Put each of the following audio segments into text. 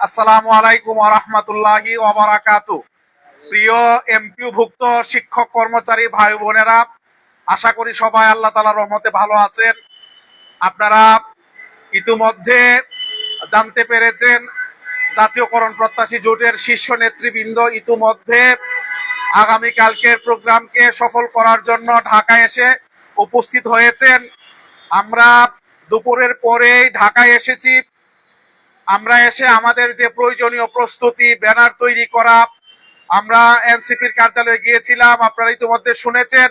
আসসালামু আলাইকুম রহমতুল্লাহি ওবারাকাতু প্রিয় এমপিভুক্ত শিক্ষক কর্মচারী ভাই বোনেরা আশা করি সবাই আল্লাহ তালা রহমতে ভালো আছেন। আপনারা ইতিমধ্যে জানতে পেরেছেন জাতীয়করণ প্রত্যাশী জোটের শীর্ষ নেতৃবৃন্দ ইতিমধ্যে আগামীকালকের প্রোগ্রামকে সফল করার জন্য ঢাকায় এসে উপস্থিত হয়েছেন। আমরা দুপুরের পরেই ঢাকায় এসেছি। আমরা এসে আমাদের যে প্রয়োজনীয় প্রস্তুতি, ব্যানার তৈরি করা, আমরা এনসিপির কার্যালয়ে গিয়েছিলাম, আপনারা ইতিমধ্যে শুনেছেন।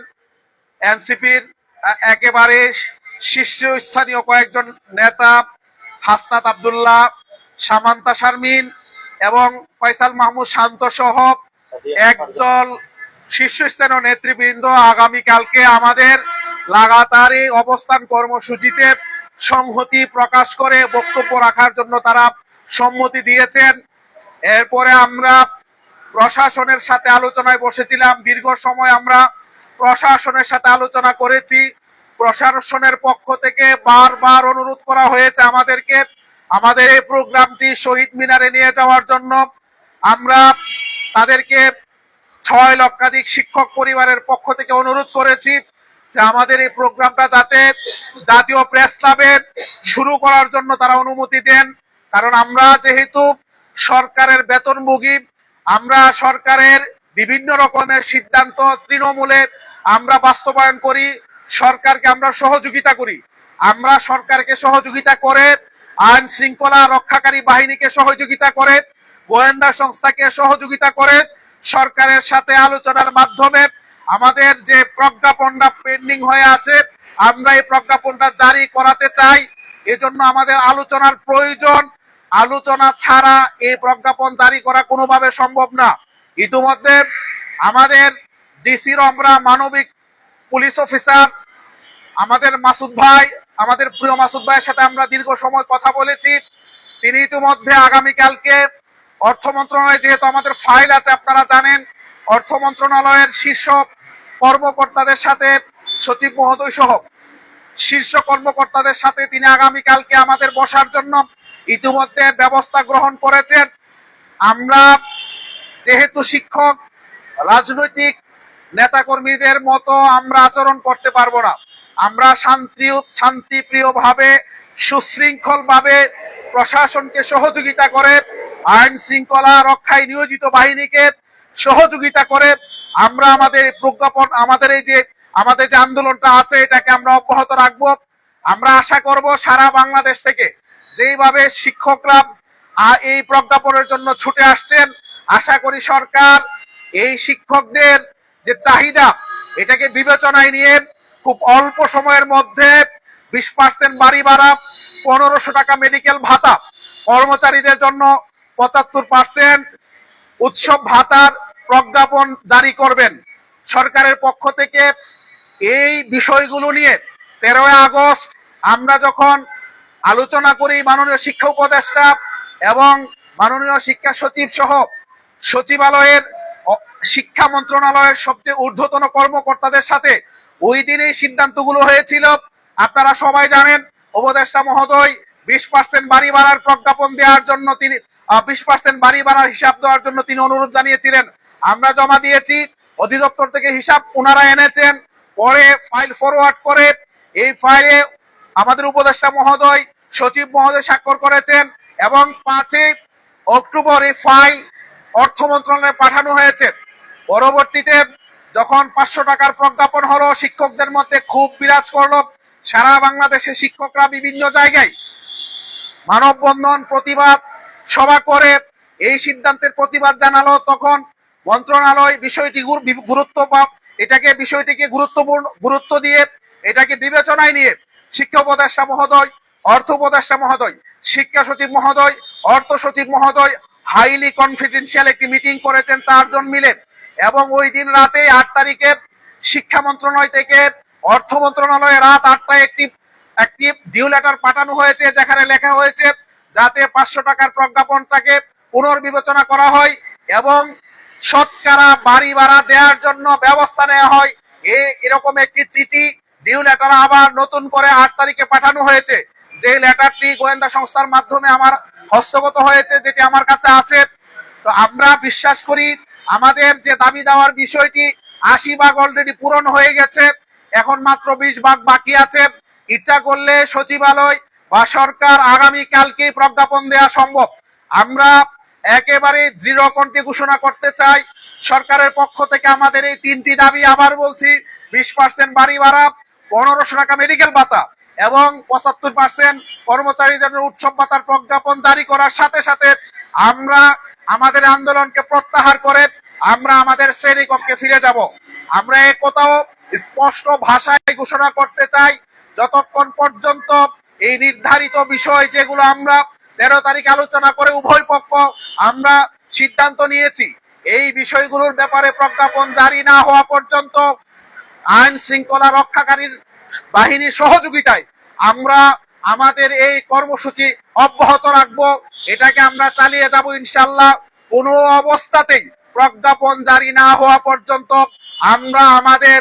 এনসিপির একেবারে শীর্ষস্থানীয় কয়েকজন নেতা, হাসনাত আবদুল্লাহ, সামান্তা শারমিন এবং ফয়সাল মাহমুদ শান্ত সহ একদল শীর্ষস্থানীয় নেতৃবৃন্দ আগামীকালকে আমাদের লাগাতারই অবস্থান কর্মসূচিতে সংহতি প্রকাশ করে বক্তব্য রাখার জন্য তারা সম্মতি দিয়েছেন। এরপরে আমরা প্রশাসনের সাথে আলোচনায় বসেছিলাম। দীর্ঘ সময় আমরা প্রশাসনের সাথে আলোচনা করেছি। প্রশাসনের পক্ষ থেকে বারবার অনুরোধ করা হয়েছে আমাদেরকে, আমাদের এই প্রোগ্রামটি শহীদ মিনারে নিয়ে যাওয়ার জন্য। আমরা তাদেরকে ছয় লক্ষাধিক শিক্ষক পরিবারের পক্ষ থেকে অনুরোধ করেছি। যে আমাদের এই প্রোগ্রামটা যাতে জাতীয় প্রেস ক্লাবের শুরু করার জন্য তারা অনুমতি দেন। কারণ আমরা যেহেতু সরকারের বেতনভোগী, আমরা সরকারের বিভিন্ন রকমের সিদ্ধান্ত তৃণমূলে আমরা বাস্তবায়ন করি, সরকারকে আমরা সহযোগিতা করি। আমরা সরকারকে সহযোগিতা করে, আইন শৃঙ্খলা রক্ষাকারী বাহিনীকে সহযোগিতা করে, গোয়েন্দা সংস্থাকে সহযোগিতা করে, সরকারের সাথে আলোচনার মাধ্যমে আমাদের যে প্রজ্ঞাপনটা পেন্ডিং হয়ে আছে, আমরা এই প্রজ্ঞাপনটা জারি করাতে চাই। এজন্য আমাদের আলোচনার প্রয়োজন। আলোচনা ছাড়া এই প্রজ্ঞাপন জারি করা কোনোভাবে সম্ভব না। ইতিমধ্যে আমাদের ডিসির আমরা মানবিক পুলিশ অফিসার আমাদের মাসুদ ভাই, আমাদের প্রিয় মাসুদ ভাইয়ের সাথে আমরা দীর্ঘ সময় কথা বলেছি। তিনি ইতিমধ্যে আগামীকালকে অর্থ মন্ত্রণালয়ে যেহেতু আমাদের ফাইল আছে, আপনারা জানেন, অর্থ মন্ত্রণালয়ের শীর্ষ কর্মকর্তাদের সাথে, সচিব মহোদয় সহ শীর্ষ কর্মকর্তাদের সাথে তিনি আগামীকালকে আমাদের বসার জন্য ইতিমধ্যে ব্যবস্থা গ্রহণ করেছেন। আমরা যেহেতু শিক্ষক, রাজনৈতিক নেতাকর্মীদের মতো আমরা আচরণ করতে পারব না। আমরা শান্তি শান্তিপ্রিয় ভাবে সুশৃঙ্খল ভাবে প্রশাসনকে সহযোগিতা করে, আইন শৃঙ্খলা রক্ষায় নিয়োজিত বাহিনীকে সহযোগিতা করে আমরা আমাদের প্রজ্ঞাপন, আমাদের এই যে, আমাদের যে আন্দোলনটা আছে, এটাকে আমরা অব্যাহত রাখব। আমরা আশা করব সারা বাংলাদেশ থেকে যেইভাবে শিক্ষকরা এই প্রজ্ঞাপনের জন্য ছুটে আসছেন, আশা করি সরকার এই শিক্ষকদের যে চাহিদা, এটাকে বিবেচনায় নিয়ে খুব অল্প সময়ের মধ্যে বিশ পার্সেন্ট বাড়ি ভাড়া, পনেরোশো টাকা মেডিকেল ভাতা, কর্মচারীদের জন্য পঁচাত্তর পার্সেন্ট উৎসব ভাতার প্রজ্ঞাপন জারি করবেন। সরকারের পক্ষ থেকে এই বিষয়গুলো নিয়ে তেরোই আগস্ট আমরা যখন আলোচনা করি মাননীয় শিক্ষা উপদেষ্টা এবং মাননীয় শিক্ষা সচিব সহ সচিবালয়ের শিক্ষা মন্ত্রণালয়ের সবচেয়ে ঊর্ধ্বতন কর্মকর্তাদের সাথে, ওই দিনেই সিদ্ধান্তগুলো হয়েছিল। আপনারা সবাই জানেন, উপদেষ্টা মহোদয় বিশ পার্সেন্ট বাড়ি ভাড়ার প্রজ্ঞাপন দেওয়ার জন্য তিনি বিশ পার্সেন্ট বাড়ি ভাড়ার হিসাব দেওয়ার জন্য তিনি অনুরোধ জানিয়েছিলেন। আমরা জমা দিয়েছি। অধিদপ্তর থেকে হিসাব ওনারা এনেছেন। পরে ফাইল ফরওয়ার্ড করে এই ফাইলে আমাদের উপদেষ্টা মহোদয়, সচিব মহোদয় স্বাক্ষর করেছেন এবং পাঁচই অক্টোবর এই ফাইল অর্থ মন্ত্রণালয়ে পাঠানো হয়েছে। পরবর্তীতে যখন পাঁচশো টাকার প্রজ্ঞাপন হলো, শিক্ষকদের মধ্যে খুব বিরাজ করল। সারা বাংলাদেশে শিক্ষকরা বিভিন্ন জায়গায় মানববন্ধন প্রতিবাদ সভা করে এই সিদ্ধান্তের প্রতিবাদ জানালো। তখন মন্ত্রণালয় বিষয়টি গুরু- গুরুত্ব এটাকে বিষয়টিকে গুরুত্বপূর্ণ গুরুত্ব দিয়ে এটাকে বিবেচনায় নিয়ে শিক্ষা উপদেষ্টা মহোদয়, অর্থ উপদেষ্টা মহোদয়, শিক্ষা সচিব মহোদয়, অর্থ সচিব মহোদয় হাইলি কনফিডেন্সিয়াল একটি মিটিং করেছেন চারজন মিলে। এবং ওই দিন রাতে আট তারিখে শিক্ষা মন্ত্রণালয় থেকে অর্থ মন্ত্রণালয়ে রাত আটটায় একটি একটি ডিউ লেটার পাঠানো হয়েছে, যেখানে লেখা হয়েছে যাতে পাঁচশো টাকার প্রজ্ঞাপনটাকে পুনর্বিবেচনা করা হয় এবং শতকরা বাড়ি ভাড়া দেওয়ার জন্য ব্যবস্থা নেওয়া হয়। এরকম একটি চিঠি ডিউ লেটার আবার নতুন করে আট তারিখে পাঠানো হয়েছে। যে লেটারটি গোয়েন্দা সংস্থার মাধ্যমে আমার হস্তগত হয়েছে, যেটি আমার কাছে আছে। তো আমরা বিশ্বাস করি আমাদের যে দাবি দেওয়ার বিষয়টি আশি ভাগ অলরেডি পূরণ হয়ে গেছে। এখন মাত্র বিশ ভাগ বাকি আছে। ইচ্ছা করলে সচিবালয় বা সরকার আগামী কালকেই প্রজ্ঞাপন দেওয়া সম্ভব। আমরা একেবারে দৃঢ় কণ্ঠে ঘোষণা করতে চাই। সরকারের পক্ষ থেকে আমাদের এই তিনটি দাবি আবার বলছি, বিশ পার্সেন্ট বাড়ি ভাড়া, পনেরোশো টাকা মেডিকেল ভাতা এবং পঁচাত্তর পার্সেন্ট কর্মচারীদের উৎসব ভাতার প্রজ্ঞাপন জারি করার সাথে সাথে আমরা আমাদের আন্দোলনকে প্রত্যাহার করে আমরা আমাদের শ্রেণীকক্ষে ফিরে যাব। আমরা এ কোথাও স্পষ্ট ভাষায় ঘোষণা করতে চাই, যতক্ষণ পর্যন্ত এই নির্ধারিত বিষয় যেগুলো আমরা তেরো তারিখ আলোচনা করে উভয় পক্ষ আমরা সিদ্ধান্ত নিয়েছি, এই বিষয়গুলোর ব্যাপারে প্রজ্ঞাপন জারি না হওয়া পর্যন্ত আইন শৃঙ্খলা রক্ষাকারীর বাহিনীর সহযোগিতায় আমরা আমাদের এই কর্মসূচি অব্যাহত রাখব। এটাকে আমরা চালিয়ে যাব ইনশাল্লাহ কোনো অবস্থাতেই প্রজ্ঞাপন জারি না হওয়া পর্যন্ত আমরা আমাদের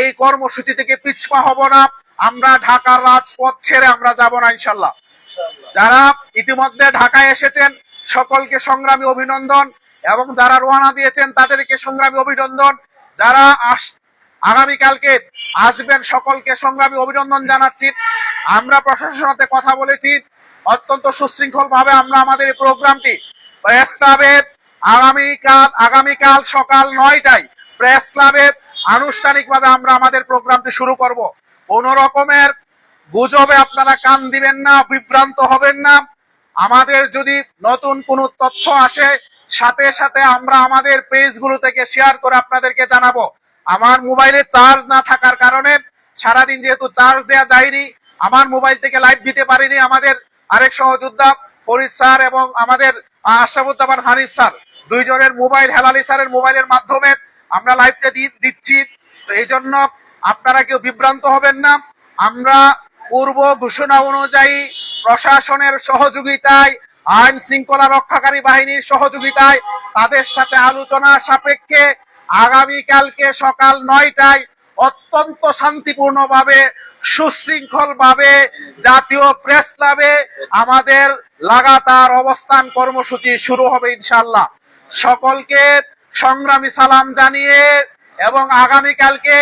এই কর্মসূচি থেকে পিছপা হব না। আমরা ঢাকার রাজপথ ছেড়ে আমরা যাব না ইনশাল্লাহ যারা ইতিমধ্যে ঢাকায় এসেছেন সকলকে সংগ্রামী অভিনন্দন এবং যারা রোয়ানা দিয়েছেন তাদেরকে সংগ্রামী অভিনন্দন। যারা আস আগামীকালকে আসবেন সকলকে সংগ্রামী অভিনন্দন জানাচ্ছি। আমরা প্রশাসনের সাথে কথা বলেছি। অত্যন্ত সুশৃঙ্খল ভাবে আমরা আমাদের এই প্রোগ্রামটি প্রেস ক্লাবে আগামীকাল আগামীকাল সকাল নয়টায় প্রেস ক্লাবে আনুষ্ঠানিকভাবে আমরা আমাদের প্রোগ্রামটি শুরু করব। কোন রকমের গুজবে আপনারা কান দিবেন না, বিভ্রান্ত হবেন না। আমাদের যদি নতুন কোনো তথ্য আসে, সাথে সাথে আমরা আমাদের পেজগুলো থেকে শেয়ার করে আপনাদেরকে জানাব। আমার মোবাইলে চার্জ না থাকার কারণে সারাদিন যেহেতু চার্জ দেওয়া যায়নি, আমার মোবাইল থেকে লাইভ দিতে পারিনি আমাদের আরেক সহযোদ্ধা, ফরিদ স্যার এবং আমাদের আশরাফুজ্জামান হানিফ স্যার। দুইজনের মোবাইল, হেলালি স্যারের মোবাইলের মাধ্যমে আমরা লাইভটা দিচ্ছি। তো এই জন্য আপনারা কেউ বিভ্রান্ত হবেন না। আমরা পূর্ব ঘোষণা অনুযায়ী প্রশাসনের সহযোগিতায়, আইন শৃঙ্খলা রক্ষাকারী বাহিনীর সহযোগিতায় তাদের সাথে আলোচনা সাপেক্ষে আগামীকালকে সকাল নয়টায় অত্যন্ত শান্তিপূর্ণভাবে সুশৃঙ্খল ভাবে জাতীয় প্রেস ক্লাবে আমাদের লাগাতার অবস্থান কর্মসূচি শুরু হবে ইনশাল্লাহ সকলকে সংগ্রামী সালাম জানিয়ে এবং আগামীকালকে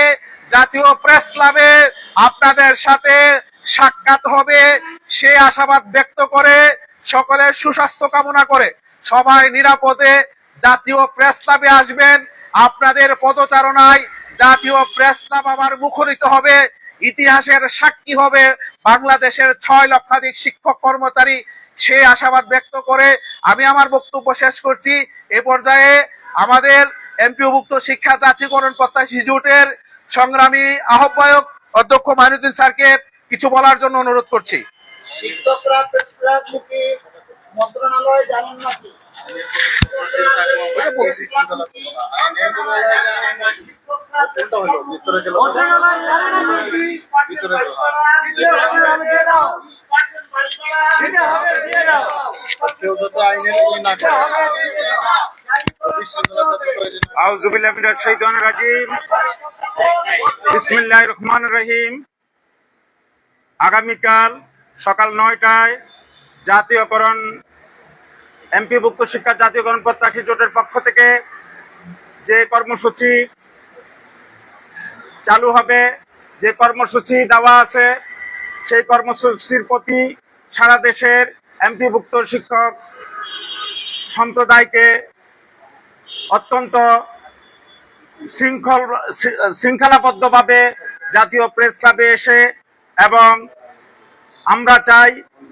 জাতীয় প্রেস ক্লাবে আপনাদের সাথে সাক্ষাৎ হবে, সে আশাবাদ ব্যক্ত করে, সকলের সুস্বাস্থ্য কামনা করে। সবাই নিরাপদে জাতীয় প্রেস ক্লাবে আসবেন। আপনাদের পদচারণায় জাতীয় প্রেস ক্লাব আবার মুখরিত হবে। ইতিহাসের সাক্ষী হবে বাংলাদেশের ছয় লক্ষাধিক শিক্ষক কর্মচারী, সে আশাবাদ ব্যক্ত করে। আমি আমার বক্তব্য শেষ করছি। এ পর্যায়ে আমাদের এমপিওভুক্ত শিক্ষা জাতীয়করণ প্রত্যাশী জোটের সংগ্রামী আহ্বায়ক অধ্যক্ষ মাইনুদ্দিন স্যারকে কিছু বলার জন্য অনুরোধ করছি। শিক্ষকরা প্রেস ক্লাব মুখী মন্ত্রণালয় জানেন নাকি? কেউ যাতে আইনের ই না করে আউযু বিল্লাহি মিনাশ শাইতানির রাজিম। বিসমিল্লাহির রহমানির রহিম। আগামীকাল সকাল নয়টায় জাতীয়করণ, এমপিভুক্ত শিক্ষা জাতীয়করণ প্রত্যাশী জোটের পক্ষ থেকে যে কর্মসূচি চালু হবে, যে কর্মসূচি দেওয়া আছে, সেই কর্মসূচির প্রতি সারা দেশের এমপিভুক্ত শিক্ষক সম্প্রদায়কে অত্যন্ত শৃঙ্খল, শৃঙ্খলাবদ্ধভাবে জাতীয় প্রেস ক্লাবে এসে এবং আমরা চাই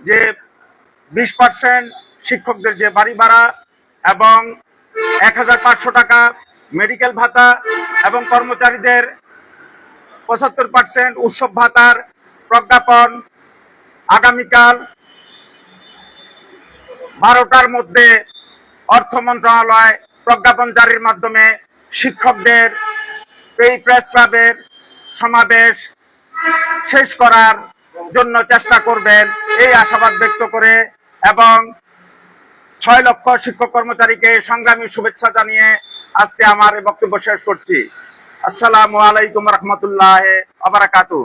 যে বিশ পার্সেন্ট শিক্ষকদের যে বাড়ি ভাড়া এবং এক হাজার পাঁচশো টাকা মেডিকেল ভাতা এবং কর্মচারীদের পঁচাত্তর পার্সেন্ট উৎসব ভাতার প্রজ্ঞাপন আগামীকাল বারোটার মধ্যে অর্থ মন্ত্রণালয় প্রজ্ঞাপন জারির মাধ্যমে শিক্ষকদের এই প্রেস ক্লাবের সমাবেশ শেষ করার জন্য চেষ্টা করবেন। এই আশাবাদ ব্যক্ত করে এবং ছয় লক্ষ শিক্ষক কর্মচারীকে সংগ্রামী শুভেচ্ছা জানিয়ে আজকে আমার বক্তব্য শেষ করছি। আসসালামু আলাইকুম রহমতুল্লাহ আবরাকাতু